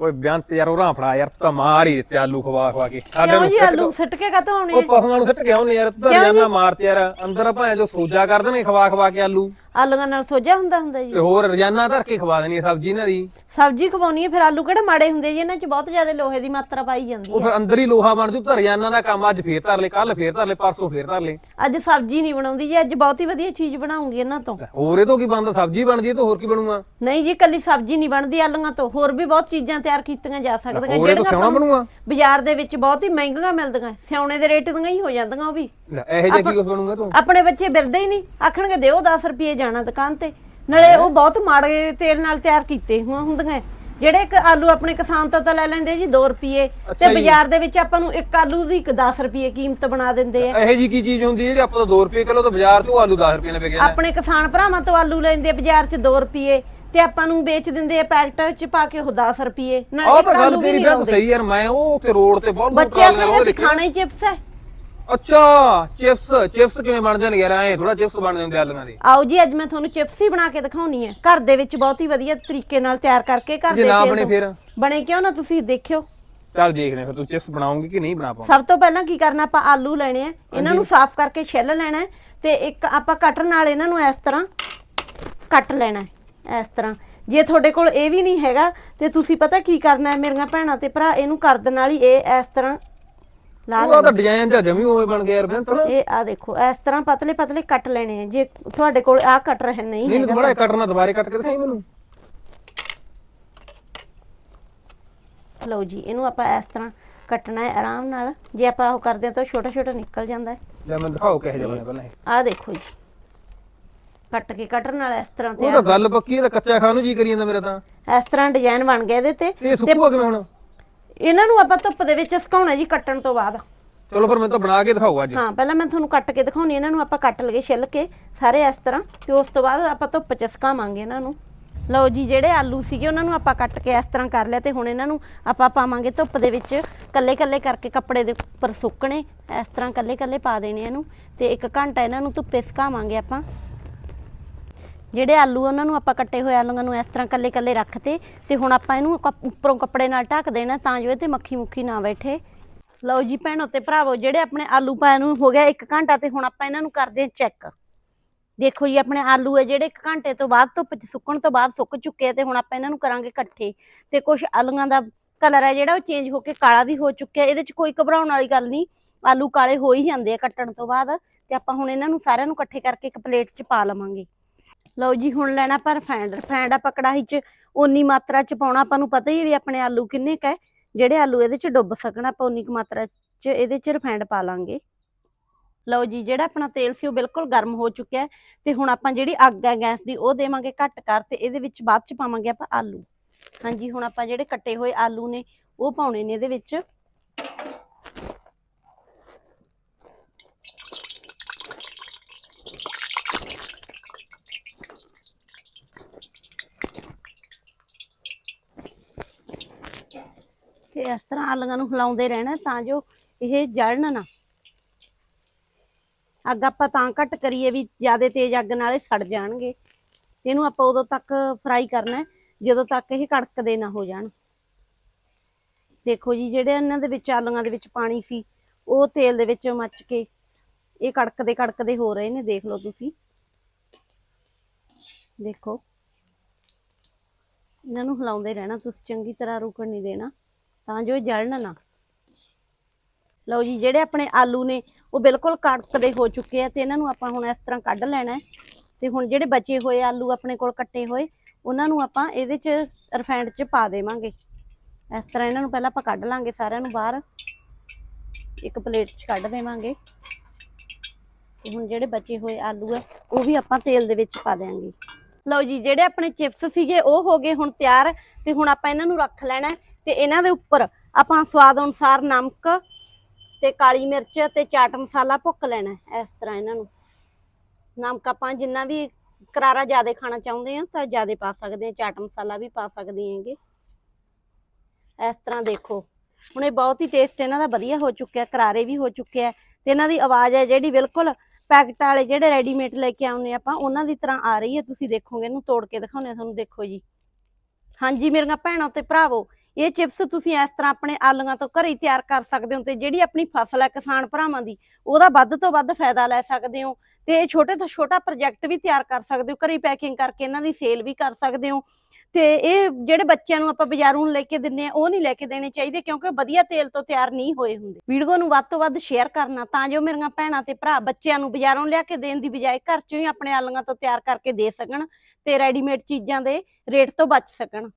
ਓਏ ਬਿਆੰਤ ਯਾਰ ਉਹ ਫੜਾ ਯਾਰ ਤਾਂ ਮਾਰ ਹੀ ਦਿੱਤੇ ਆਲੂ ਖਵਾ ਖਵਾ ਕੇ। ਸਾਡੇ ਕਿਉਂ ਨੂੰ ਜੀ ਸਿੱਟ ਆਲੂ ਸਿੱਟ ਕੇ ਆਉਣੇ ਉਹ ਪਸ਼ੂਆਂ ਨੂੰ ਸਿੱਟ ਕੇ ਆਉਂਦੇ ਯਾਰ ਤਾਂ ਜਾਨਾ ਮਾਰਤੇ ਯਾਰ ਅੰਦਰ ਭਾਵੇਂ ਜੋ ਸੋਜਾ ਕਰ ਦੇਣਗੇ ਖਵਾ ਖਵਾ ਕੇ ਆਲੂ। ਆਲੂਆਂ ਨਾਲ ਸੋਜਾ ਹੁੰਦਾ ਹੁੰਦਾ ਜੀ? ਤੇ ਹੋਰ ਰੋਜ਼ਾਨਾ ਧਰ ਕੇ ਖਵਾ ਦੇਣੀ ਆ ਸਬਜ਼ੀ ਇਹਨਾਂ ਦੀ। ਸਬਜ਼ੀ ਖਵਾਉਣੀ ਹੈ ਫਿਰ ਆਲੂ ਕਿਹੜੇ ਮਾੜੇ ਹੁੰਦੇ ਜੀ? ਇਹਨਾਂ 'ਚ ਬਹੁਤ ਜ਼ਿਆਦਾ ਲੋਹੇ ਦੀ ਮਾਤਰਾ ਪਾਈ ਜਾਂਦੀ ਉਹ ਹੈ ਫਿਰ ਅੰਦਰ ਹੀ ਲੋਹਾ ਬਣ ਜੂ ਤਾਂ ਰੋਜ਼ਾਨਾ ਦਾ ਕੰਮ ਅੱਜ ਫੇਰ ਧਰ ਲੈ ਕੱਲ ਫੇਰ ਧਰ ਲੈ ਪਰਸੋਂ ਫੇਰ ਧਰ ਲੈ ਅੱਜ ਸਬਜ਼ੀ ਨਹੀਂ ਬਣਾਉਂਦੀ ਜੀ ਅੱਜ ਬਹੁਤ ਹੀ ਵਧੀਆ ਚੀਜ਼ ਬਣਾਉਂਗੀ ਇਹਨਾਂ ਤੋਂ। ਹੋਰ ਇਹ ਤੋਂ ਕੀ ਬਣਦਾ? ਸਬਜ਼ੀ ਬਣਦੀ ਹੈ ਤਾਂ ਹੋਰ ਕੀ ਬਣੂਗਾ? ਨਹੀਂ ਜੀ ਕੱਲੀ ਸਬਜ਼ੀ ਨਹੀਂ ਬਣਦੀ ਆਲੂਆਂ ਤੋਂ। ਹੋਰ ਵੀ ਬਹੁਤ ਚੀਜ਼ਾਂ ਤਿਆਰ ਕੀਤੀਆਂ ਜਾ ਸਕਦੀਆਂ। ਹੋਰ ਇਹ ਤੋਂ ਜਿਹੜੀਆਂ ਸਿਆਉਣਾ ਆਪਾਂ ਨੂੰ ਬਣੂਗਾ। ਬਾਜ਼ਾਰ ਦੇ ਵਿੱਚ ਬਹੁਤ ਹੀ ਮਹਿੰਗੀਆਂ ਮਿਲਦੀਆਂ। ਸਿਆਉਣੇ ਦੇ ਰੇਟ ਦੀਆਂ ਹੀ ਹੋ ਜਾਂਦੀਆਂ ਉਹ ਵੀ। ਲੈ ਇਹੋ ਜਿਹਾ ਕੀ ਕੁਛ ਬਣੂਗਾ ਤੂੰ? ਆਪਣੇ ਬੱਚੇ ਬਿਰਦੇ ਹੀ ਨਹੀਂ। ਆਖਣਗੇ ਦਿਓ 10 ਰੁਪਏ ਜਾਣਾ ਦੁਕਾਨ ਤੇ। ਨਾਲੇ ਉਹ ਬਹੁਤ ਮਾੜੇ ਤੇਲ ਨਾਲ ਤਿਆਰ ਕੀਤੇ ਹੋਏ ਹੁੰਦੀਆਂ। ਜਿਹੜੇ ਇੱਕ ਆਲੂ ਆਪਣੇ ਕਿਸਾਨ ਤੋਂ ਤਾਂ ਲੈ ਲੈਂਦੇ ਜੀ 2 ਰੁਪਏ ਤੇ ਬਾਜ਼ਾਰ ਦੇ ਵਿੱਚ ਆਪਾਂ ਨੂੰ ਇੱਕ ਆਲੂ ਦੀ 10 ਰੁਪਏ ਕੀਮਤ ਬਣਾ ਦਿੰਦੇ ਆ। ਇਹੋ ਜੀ ਕੀ ਚੀਜ਼ ਹੁੰਦੀ ਜਿਹੜੀ ਆਪਾਂ ਤੋਂ 2 ਰੁਪਏ ਕਿਲੋ ਤੋਂ ਬਾਜ਼ਾਰ ਤੋਂ ਆਲੂ 10 ਰੁਪਏ ਨਾਲ ਵਿਕ ਜਾਂਦਾ ਆਪਣੇ ਕਿਸਾਨ ਭਰਾਵਾਂ ਤੋਂ ਆਲੂ ਲੈਂਦੇ ਬਾਜ਼ਾਰ 'ਚ 2 ਰੁਪਏ ਤੇ ਆਪਾਂ ਨੂੰ ਵੇਚ ਦਿੰਦੇ ਆ ਪੈਕਟ 'ਚ ਪਾ ਕੇ ਉਹ 10 ਰੁਪਏ ਆਹ ਇੱਕ ਤਾਂ ਗੱਲ ਤੇਰੀ। ਸਹੀ ਯਾਰ ਮੈਂ ਉਹ ਤੇ ਰੋਡ ਤੇ ਬਹੁਤ ਬੱਚੇ ਟਰਾਲੀਆਂ ਆਪਣੇ ਉਹਦੇ ਅਸੀਂ ਖਾਣਾ ਹੀ ਚਿਪਸ ਹੈ। ਅੱਛਾ ਚਿਪਸ ਚਿਪਸ ਕਿਵੇਂ ਬਣ ਜਾਣਗੇ ਯਾਰ ਐ ਥੋੜਾ ਚਿਪਸ ਬਣ ਜਾਂਦੇ ਆਲੂਆਂ ਦੇ। ਆਓ ਜੀ ਅੱਜ ਮੈਂ ਤੁਹਾਨੂੰ ਚਿਪਸ ਹੀ ਬਣਾ ਕੇ ਦਿਖਾਉਣੀ ਹੈ। ਘਰ ਦੇ ਵਿੱਚ ਬਹੁਤ ਹੀ ਵਧੀਆ ਤਰੀਕੇ ਨਾਲ ਤਿਆਰ ਕਰਕੇ ਘਰ ਜੇ ਦੇ ਨਾ ਤੇਲ ਬਣੇ ਤੋਂ। ਫਿਰ? ਬਣੇ ਕਿਉਂ ਨਾ ਤੁਸੀਂ ਦੇਖਿਓ। ਚੱਲ ਦੇਖਦੇ ਹਾਂ ਫਿਰ ਤੂੰ ਚਿਪਸ ਬਣਾਉਂਗੀ ਕਿ ਨਹੀਂ ਬਣਾ ਪਾਉਂਗੀ ਸਭ ਤੋਂ ਪਹਿਲਾਂ ਕੀ ਕਰਨਾ ਆਪਾਂ ਆਲੂ ਲੈਣੇ ਆ। ਇਹਨਾਂ ਨੂੰ ਸਾਫ਼ ਕਰਕੇ ਛਿੱਲ ਲੈਣਾ ਹੈ ਤੇ ਇੱਕ ਆਪਾਂ ਕਟਰ ਨਾਲ ਇਹਨਾਂ ਨੂੰ ਇਸ ਤਰ੍ਹਾਂ ਕੱਟ ਲੈਣਾ ਹੈ ਇਸ ਤਰ੍ਹਾਂ। ਜੇ ਤੁਹਾਡੇ ਕੋਲ ਇਹ ਵੀ ਨਹੀਂ ਹੈਗਾ ਤੇ ਤੁਸੀਂ ਪਤਾ ਕੀ ਕਰਨਾ ਹੈ ਮੇਰੀਆਂ ਭੈਣਾਂ ਤੇ ਭਰਾ ਇਹਨੂੰ ਕਰਦ ਨਾਲ ਹੀ ਇਹ ਇਸ ਤਰ੍ਹਾਂ ਲਾ ਉਹਦਾ ਤਾਂ ਡਿਜ਼ਾਈਨ ਤਾਂ ਜਮੀ ਉਵੇਂ ਬਣ ਗਿਆ ਯਾਰ ਨਾ ਇਹ ਆ ਦੇਖੋ ਇਸ ਤਰ੍ਹਾਂ ਪਤਲੇ ਪਤਲੇ ਕੱਟ ਲੈਣੇ ਆ। ਜੇ ਤੁਹਾਡੇ ਕੋਲ ਆ ਕਟਰ ਹੈ ਨਹੀਂ ਨਹੀਂ ਨਹੀਂ ਬੜਾ ਕੱਟਣਾ ਦੁਬਾਰੇ ਕੱਟ ਕੇ ਦਿਖਾਈ ਮੈਨੂੰ। ਲਓ ਜੀ ਇਹਨੂੰ ਆਪਾਂ ਇਸ ਤਰ੍ਹਾਂ ਕੱਟਣਾ ਹੈ ਆਰਾਮ ਨਾਲ। ਜੇ ਆਪਾਂ ਉਹ ਕਰਦੇ ਤਾਂ ਛੋਟਾ ਛੋਟਾ ਨਿਕਲ ਜਾਂਦਾ ਹੈ। ਲੈ ਮੈਂ ਦਿਖਾਓ ਕਿਹੋ ਜਿਹਾ ਬਣਿਆ ਪਹਿਲਾਂ ਆਹ ਦੇਖੋ ਜੀ। ਕੱਟ ਕੇ ਕਟਰ ਨਾਲ ਇਸ ਤਰ੍ਹਾਂ ਉਹ ਤੇ ਤਾਂ ਗੱਲ ਪੱਕੀ ਹੈ ਤਾਂ ਕੱਚਾ ਖਾਣ ਨੂੰ ਜੀ ਕਰੀ ਜਾਂਦਾ ਮੇਰਾ ਤਾਂ। ਇਸ ਤਰ੍ਹਾਂ ਡਿਜ਼ਾਈਨ ਬਣ ਗਿਆ ਇਹਦੇ ਤੇ। ਤੇ ਸੁੱਕੂਗਾ ਕਿਵੇਂ ਹੁਣ? ਇਹਨਾਂ ਨੂੰ ਆਪਾਂ ਧੁੱਪ ਦੇ ਵਿੱਚ ਸੁਕਾਉਣਾ ਜੀ ਕੱਟਣ ਤੋਂ ਬਾਅਦ। ਚਲੋ ਫਿਰ ਮੈਂ ਤਾਂ ਬਣਾ ਕੇ ਦਿਖਾਓ ਅੱਜ ਹਾਂ ਪਹਿਲਾਂ ਮੈਂ ਤੁਹਾਨੂੰ ਕੱਟ ਕੇ ਦਿਖਾਉਣੀ ਇਹਨਾਂ ਨੂੰ ਆਪਾਂ ਕੱਟ ਲਗੇ ਛਿੱਲ ਕੇ ਸਾਰੇ ਇਸ ਤਰ੍ਹਾਂ ਤੇ ਉਸ ਤੋਂ ਬਾਅਦ ਆਪਾਂ ਧੁੱਪ ਚ ਸੁਕਾਵਾਂਗੇ ਇਹਨਾਂ ਨੂੰ। ਲਓ ਜੀ ਜਿਹੜੇ ਆਲੂ ਸੀਗੇ ਉਹਨਾਂ ਨੂੰ ਆਪਾਂ ਕੱਟ ਕੇ ਇਸ ਤਰ੍ਹਾਂ ਕਰ ਲਿਆ ਤੇ ਹੁਣ ਇਹਨਾਂ ਨੂੰ ਆਪਾਂ ਪਾਵਾਂਗੇ ਧੁੱਪ ਦੇ ਵਿੱਚ ਕੱਲੇ ਕੱਲੇ ਕਰਕੇ ਕੱਪੜੇ ਦੇ ਉੱਪਰ ਸੁੱਕਣੇ ਇਸ ਤਰ੍ਹਾਂ ਕੱਲੇ ਕੱਲੇ ਪਾ ਦੇਣੇ ਇਹਨੂੰ ਤੇ ਇੱਕ ਘੰਟਾ ਇਹਨਾਂ ਨੂੰ ਧੁੱਪੇ ਸੁਕਾਵਾਂਗੇ ਆਪਾਂ। ਜਿਹੜੇ ਆਲੂ ਉਹਨਾਂ ਨੂੰ ਆਪਾਂ ਕੱਟੇ ਹੋਏ ਆਲੂਆਂ ਨੂੰ ਇਸ ਤਰ੍ਹਾਂ ਕੱਲੇ ਕੱਲੇ ਰੱਖਤੇ ਤੇ ਹੁਣ ਆਪਾਂ ਇਹਨੂੰ ਕੱਪ- ਉੱਪਰੋਂ ਕੱਪੜੇ ਨਾਲ ਢੱਕ ਦੇਣਾ ਤਾਂ ਜੋ ਇਹ ਤੇ ਮੱਖੀ ਮੁੱਖੀ ਨਾ ਬੈਠੇ। ਲਓ ਜੀ ਭੈਣੋ ਤੇ ਭਰਾਵੋ, ਜਿਹੜੇ ਆਪਣੇ ਆਲੂ ਪਾਇਆ ਨੂੰ ਹੋ ਗਿਆ 1 ਘੰਟਾ ਤੇ ਹੁਣ ਆਪਾਂ ਇਹਨਾਂ ਨੂੰ ਕਰਦੇ ਹਾਂ ਚੈੱਕ ਦੇਖੋ ਜੀ ਆਪਣੇ ਆਲੂ ਹੈ ਜਿਹੜੇ 1 ਘੰਟੇ ਤੋਂ ਬਾਅਦ ਧੁੱਪ 'ਚ ਸੁੱਕਣ ਤੋਂ ਬਾਅਦ ਸੁੱਕ ਚੁੱਕੇ ਆ ਤੇ ਹੁਣ ਆਪਾਂ ਇਹਨਾਂ ਨੂੰ ਕਰਾਂਗੇ ਇਕੱਠੇ। ਤੇ ਕੁਝ ਆਲੂਆਂ ਦਾ ਕਲਰ ਹੈ ਜਿਹੜਾ ਉਹ ਚੇਂਜ ਹੋ ਕੇ ਕਾਲਾ ਵੀ ਹੋ ਚੁੱਕਿਆ, ਇਹਦੇ 'ਚ ਕੋਈ ਘਬਰਾਉਣ ਵਾਲੀ ਗੱਲ ਨਹੀਂ, ਆਲੂ ਕਾਲੇ ਹੋ ਹੀ ਜਾਂਦੇ ਆ ਕੱਟਣ ਤੋਂ ਬਾਅਦ। ਤੇ ਆਪਾਂ ਹੁਣ ਇਹਨਾਂ ਨੂੰ ਸਾਰਿਆਂ ਨੂੰ ਇਕੱਠੇ ਕਰਕੇ ਇੱਕ ਪਲੇਟ 'ਚ ਪਾ ਲਵਾਂਗੇ। ਲਓ ਜੀ, ਹੁਣ ਲੈਣਾ ਆਪਾਂ ਰਿਫਾਈਂਡ ਰਿਫਾਈਂਡ ਆਪਾਂ ਕੜਾਹੀ 'ਚ, ਓਨੀ ਮਾਤਰਾ 'ਚ ਪਾਉਣਾ, ਆਪਾਂ ਨੂੰ ਪਤਾ ਹੀ ਹੈ ਵੀ ਆਪਣੇ ਆਲੂ ਕਿੰਨੇ ਕੁ ਜਿਹੜੇ ਆਲੂ ਇਹਦੇ 'ਚ ਡੁੱਬ ਸਕਣ, ਆਪਾਂ ਉਨੀ ਕੁ ਮਾਤਰਾ 'ਚ ਇਹਦੇ 'ਚ ਰਿਫਾਈਂਡ ਪਾ ਲਾਂਗੇ। ਲਓ ਜੀ, ਜਿਹੜਾ ਆਪਣਾ ਤੇਲ ਸੀ ਉਹ ਬਿਲਕੁਲ ਗਰਮ ਹੋ ਚੁੱਕਿਆ ਹੈ ਤੇ ਹੁਣ ਆਪਾਂ ਜਿਹੜੀ ਅੱਗ ਹੈ ਗੈਸ ਦੀ, ਉਹ ਦੇਵਾਂਗੇ ਘੱਟ ਕਰ ਤੇ ਇਹਦੇ ਵਿੱਚ ਬਾਅਦ 'ਚ ਪਾਵਾਂਗੇ ਆਪਾਂ ਆਲੂ। ਹਾਂਜੀ, ਹੁਣ ਆਪਾਂ ਜਿਹੜੇ ਕੱਟੇ ਹੋਏ ਆਲੂ ਨੇ, ਉਹ ਪਾਉਣੇ ਨੇ ਇਹਦੇ ਵਿੱਚ ਤੇ ਇਸ ਤਰ੍ਹਾਂ ਆਲੂਆਂ ਨੂੰ ਹਿਲਾਉਂਦੇ ਰਹਿਣਾ ਤਾਂ ਜੋ ਇਹ ਜਲਣ ਨਾ ਅੱਗ ਆਪਾਂ ਤਾਂ ਘੱਟ ਕਰੀਏ ਵੀ ਜ਼ਿਆਦਾ ਤੇਜ਼ ਅੱਗ ਨਾਲ ਇਹ ਸੜ ਜਾਣਗੇ। ਇਹਨੂੰ ਆਪਾਂ ਉਦੋਂ ਤੱਕ ਫਰਾਈ ਕਰਨਾ, ਜਦੋਂ ਤੱਕ ਇਹ ਕੜਕਦੇ ਨਾ ਹੋ ਜਾਣ। ਦੇਖੋ ਜੀ, ਜਿਹੜੇ ਇਹਨਾਂ ਦੇ ਵਿੱਚ ਆਲੂਆਂ ਦੇ ਵਿੱਚ ਪਾਣੀ ਸੀ, ਉਹ ਤੇਲ ਦੇ ਵਿੱਚ ਮੱਚ ਕੇ ਇਹ ਕੜਕਦੇ ਕੜਕਦੇ ਹੋ ਰਹੇ ਨੇ, ਦੇਖ ਲਓ ਤੁਸੀਂ। ਦੇਖੋ। ਇਹਨਾਂ ਨੂੰ ਹਿਲਾਉਂਦੇ ਰਹਿਣਾ, ਤੁਸੀਂ ਚੰਗੀ ਤਰ੍ਹਾਂ ਰੁਕਣ ਨਹੀਂ ਦੇਣਾ। ਤਾਂ ਜੋ ਇਹ ਜਲਣ ਨਾ। ਲਓ ਜੀ, ਜਿਹੜੇ ਆਪਣੇ ਆਲੂ ਨੇ, ਉਹ ਬਿਲਕੁਲ ਕੜਕਦੇ ਹੋ ਚੁੱਕੇ ਆ ਤੇ ਇਹਨਾਂ ਨੂੰ ਆਪਾਂ ਹੁਣ ਇਸ ਤਰ੍ਹਾਂ ਕੱਢ ਲੈਣਾ ਹੈ। ਤੇ ਹੁਣ ਜਿਹੜੇ ਬਚੇ ਹੋਏ ਆਲੂ ਆਪਣੇ ਕੋਲ ਕੱਟੇ ਹੋਏ, ਉਹਨਾਂ ਨੂੰ ਆਪਾਂ ਇਹਦੇ 'ਚ ਰਿਫਾਈਂਡ 'ਚ ਪਾ ਦੇਵਾਂਗੇ। ਇਸ ਤਰ੍ਹਾਂ ਇਹਨਾਂ ਨੂੰ ਪਹਿਲਾਂ ਆਪਾਂ ਕੱਢ ਲਾਂਗੇ ਸਾਰਿਆਂ ਨੂੰ ਬਾਹਰ। ਇੱਕ ਪਲੇਟ 'ਚ ਕੱਢ ਦੇਵਾਂਗੇ। ਤੇ ਹੁਣ ਜਿਹੜੇ ਬਚੇ ਹੋਏ ਆਲੂ ਆ, ਉਹ ਵੀ ਆਪਾਂ ਤੇਲ ਦੇ ਵਿੱਚ ਪਾ ਦੇਵਾਂਗੇ ਲਓ ਜੀ, ਜਿਹੜੇ ਆਪਣੇ ਚਿਪਸ ਸੀਗੇ, ਉਹ ਹੋ ਗਏ ਹੁਣ ਤਿਆਰ। ਤੇ ਹੁਣ ਆਪਾਂ ਇਹਨਾਂ ਨੂੰ ਰੱਖ ਲੈਣਾ ਤੇ ਇਹਨਾਂ ਦੇ ਉੱਪਰ ਆਪਾਂ ਸਵਾਦ ਅਨੁਸਾਰ ਨਮਕ ਤੇ ਕਾਲੀ ਮਿਰਚ ਤੇ ਚਾਟ ਮਸਾਲਾ ਭੁੱਕ ਲੈਣਾ ਇਸ ਤਰ੍ਹਾਂ ਇਹਨਾਂ ਨੂੰ। ਨਮਕ ਆਪਾਂ ਜਿੰਨਾ ਵੀ ਕਰਾਰਾ ਜ਼ਿਆਦਾ ਖਾਣਾ ਚਾਹੁੰਦੇ ਆ ਤਾਂ ਜ਼ਿਆਦਾ ਪਾ ਸਕਦੇ ਆ ਚਾਟ ਮਸਾਲਾ ਵੀ ਪਾ ਸਕਦੇ ਹੈਗੇ। ਇਸ ਤਰ੍ਹਾਂ ਦੇਖੋ, ਹੁਣ ਇਹ ਬਹੁਤ ਹੀ ਟੇਸਟ ਇਹਨਾਂ ਦਾ ਵਧੀਆ ਹੋ ਚੁੱਕਿਆ, ਕਰਾਰੇ ਵੀ ਹੋ ਚੁੱਕਿਆ ਤੇ ਇਹਨਾਂ ਦੀ ਆਵਾਜ਼ ਹੈ ਜਿਹੜੀ ਬਿਲਕੁਲ ਪੈਕਟ ਵਾਲੇ ਜਿਹੜੇ ਰੈਡੀਮੇਡ ਲੈ ਕੇ ਆਉਂਦੇ ਆਪਾਂ, ਉਹਨਾਂ ਦੀ ਤਰ੍ਹਾਂ ਆ ਰਹੀ ਹੈ। ਤੁਸੀਂ ਦੇਖੋਗੇ, ਇਹਨੂੰ ਤੋੜ ਕੇ ਦਿਖਾਉਂਦੇ ਤੁਹਾਨੂੰ ਦੇਖੋ ਜੀ। ਹਾਂਜੀ, ਮੇਰੀਆਂ ਭੈਣਾਂ ਤੇ ਭਰਾਵੋ ਇਹ ਚਿਪਸ ਤੁਸੀਂ ਇਸ ਤਰ੍ਹਾਂ ਆਪਣੇ ਆਲੂਆਂ ਤੋਂ ਘਰੇ ਤਿਆਰ ਕਰ ਸਕਦੇ ਹੋ ਤੇ ਜਿਹੜੀ ਆਪਣੀ ਫਸਲ ਹੈ ਕਿਸਾਨ ਭਰਾਵਾਂ ਦੀ, ਉਹਦਾ ਵੱਧ ਤੋਂ ਵੱਧ ਫਾਇਦਾ ਲੈ ਸਕਦੇ ਹੋ ਤੇ ਇਹ ਛੋਟੇ ਤੋਂ ਛੋਟਾ ਪ੍ਰੋਜੈਕਟ ਵੀ ਤਿਆਰ ਕਰ ਸਕਦੇ ਹੋ, ਘਰੇ ਪੈਕਿੰਗ ਕਰਕੇ ਇਹਨਾਂ ਦੀ ਸੇਲ ਵੀ ਕਰ ਸਕਦੇ ਹੋ ਤੇ ਇਹ ਜਿਹੜੇ ਬੱਚਿਆਂ ਨੂੰ ਆਪਾਂ ਬਾਜ਼ਾਰੋਂ ਲੈ ਕੇ ਦਿੰਨੇ ਆ ਉਹ ਨਹੀਂ ਲੈ ਕੇ ਦੇਣੇ ਚਾਹੀਦੇ ਕਿਉਂਕਿ ਵਧੀਆ ਤੇਲ ਤੋਂ ਤਿਆਰ ਨਹੀਂ ਹੋਏ ਹੁੰਦੇ। ਵੀਡੀਓ ਨੂੰ ਵੱਧ ਤੋਂ ਵੱਧ ਸ਼ੇਅਰ ਕਰਨਾ ਤਾਂ ਜੋ ਮੇਰੀਆਂ ਭੈਣਾਂ ਤੇ ਭਰਾ ਬੱਚਿਆਂ ਨੂੰ ਬਾਜ਼ਾਰੋਂ ਲਿਆ ਕੇ ਦੇਣ ਦੀ ਬਜਾਏ ਘਰ ਚੋਂ ਹੀ ਆਪਣੇ ਆਲੂਆਂ ਤੋਂ ਤਿਆਰ ਕਰਕੇ ਦੇ ਸਕਣ ਤੇ ਰੈਡੀਮੇਡ ਚੀਜ਼ਾਂ ਦੇ ਰੇਟ ਤੋਂ ਬਚ ਸਕਣ।